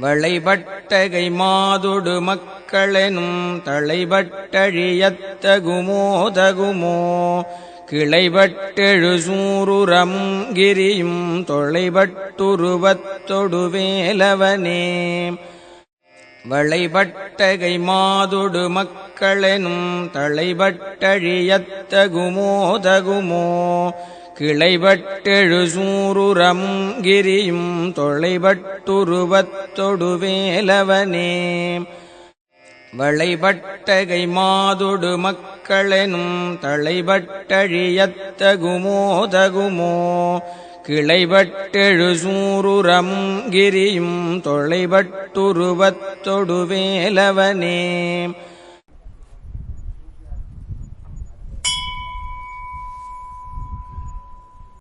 வளைபட்டகை மாதொடு மக்களெனும் தளைபட்டழியத்தகுமோதகுமோ கிளைபட்டெழு சூருரம் கிரியும் தொலைபட்டுருவத்தொடு வேலவனே? வளைபட்டகை மாதொடு மக்களெனும் தளைபட்டழியத்தகுமோதகுமோ தகுமோ கிளைபட்டெழு சூருரம் கிரியும் தொலைபட்டுருவத்தொடுவேலவனே வளைபட்டகை மாதொடு மக்களெனும் தளைபட்டழியத்தகுமோதகுமோ கிளைபட்டெழு சூருரம் கிரியும் தொலைபட்டுருவத்தொடுவேலவனே